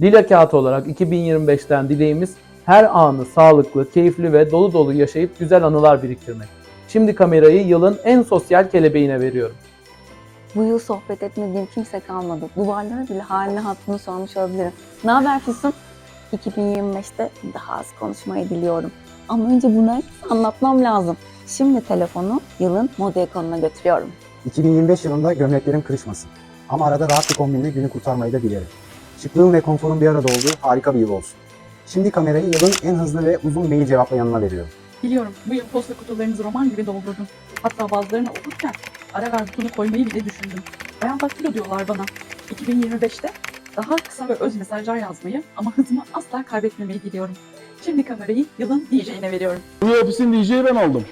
Dile kağıt olarak 2025'ten dileğimiz her anı sağlıklı, keyifli ve dolu dolu yaşayıp güzel anılar biriktirmek. Şimdi kamerayı yılın en sosyal kelebeğine veriyorum. Bu yıl sohbet etmediğim kimse kalmadı. Duvarlara bile halini hattını sormuş olabilirim. Ne haber Füsun? 2025'te daha az konuşmayı diliyorum. Ama önce bunu herkese anlatmam lazım. Şimdi telefonu yılın moda ikonuna götürüyorum. 2025 yılında gömleklerim kırışmasın. Ama arada rahat bir kombinle günü kurtarmayı da dilerim. Şıklığın ve konforun bir arada olduğu harika bir yıl olsun. Şimdi kamerayı yılın en hızlı ve uzun mail cevaplayanına veriyorum. Biliyorum bu yıl posta kutularınızı roman gibi doldurdum. Hatta bazılarını okurken ara ver butonu koymayı bile düşündüm. Bayan Daktilo diyorlar bana. 2025'te daha kısa ve öz mesajlar yazmayı ama hızımı asla kaybetmemeyi diliyorum. Şimdi kamerayı yılın DJ'ine veriyorum. Bu ofisin DJ'i ben oldum.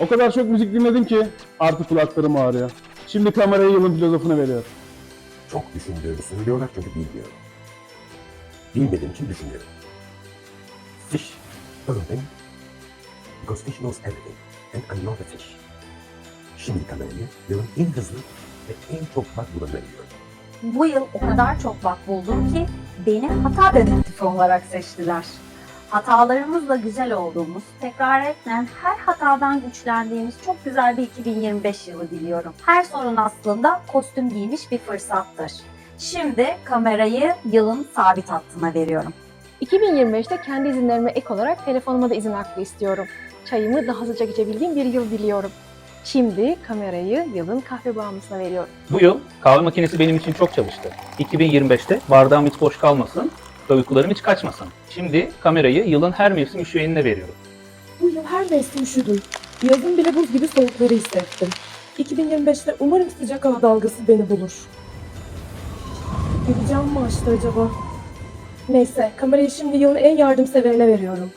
O kadar çok müzik dinledim ki artık kulaklarım ağrıyor. Şimdi kamerayı yılın filozofuna veriyorum. Çok düşündüğümü söylüyorlar çünkü bilmiyorum. Bilmediğim için düşünüyorum. Fish urban because fish knows everything and I'm not a fish. Şimdi kamerayı yılın en hızlı ve en çok bak bulanına veriyorum. Bu yıl o kadar çok bak buldum ki beni hata dedektifi olarak seçtiler. Hatalarımızla güzel olduğumuz, tekrar etmeyen her hatadan güçlendiğimiz çok güzel bir 2025 yılı diliyorum. Her sorun aslında kostüm giymiş bir fırsattır. Şimdi kamerayı yılın sabit hattına veriyorum. 2025'te kendi izinlerime ek olarak telefonuma da izin hakkı istiyorum. Çayımı daha hızlıca geçebildiğim bir yıl diliyorum. Şimdi kamerayı yılın kahve bağımlısına veriyorum. Bu yıl kahve makinesi benim için çok çalıştı. 2025'te bardağım hiç boş kalmasın ve uykularım hiç kaçmasın. Şimdi kamerayı yılın her mevsim üşüyenine veriyorum. Bu yıl her mevsim üşüdüm. Yazın bile buz gibi soğukları hissettim. 2025'te umarım sıcak hava dalgası beni bulur. Gideceğim mi açtı acaba? Neyse, kamerayı şimdi yılın en yardımseverine veriyorum.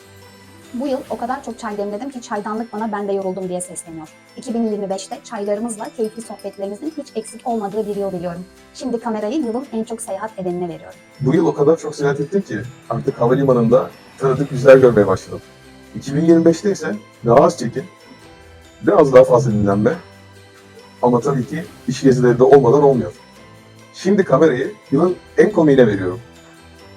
Bu yıl o kadar çok çay demledim ki çaydanlık bana ben de yoruldum diye sesleniyor. 2025'te çaylarımızla keyifli sohbetlerimizin hiç eksik olmadığı bir yıl biliyorum. Şimdi kamerayı yılın en çok seyahat edenine veriyorum. Bu yıl o kadar çok seyahat ettim ki artık havalimanında tanıdık yüzler görmeye başladım. 2025'te ise daha az çekim, biraz daha fazla dinlenme ama tabii ki iş gezileri de olmadan olmuyor. Şimdi kamerayı yılın en komiğine veriyorum.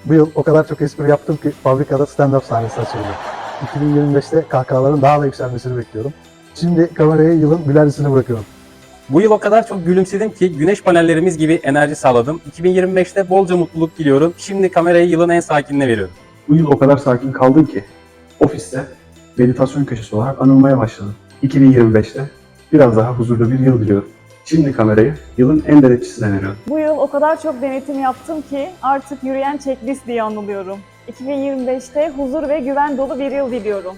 Bu yıl o kadar çok espri yaptım ki fabrikada stand-up sahnesi açıldı. 2025'te kahkahaların daha da yükselmesini bekliyorum. Şimdi kamerayı yılın gülercisine bırakıyorum. Bu yıl o kadar çok gülümsedim ki güneş panellerimiz gibi enerji sağladım. 2025'te bolca mutluluk diliyorum. Şimdi kamerayı yılın en sakinine veriyorum. Bu yıl o kadar sakin kaldım ki ofiste meditasyon köşesi olarak anılmaya başladım. 2025'te biraz daha huzurlu bir yıl diliyorum. Şimdi kamerayı yılın en denetçisine veriyorum. Bu yıl o kadar çok denetim yaptım ki artık yürüyen checklist diye anılıyorum. 2025'te huzur ve güven dolu bir yıl diliyorum.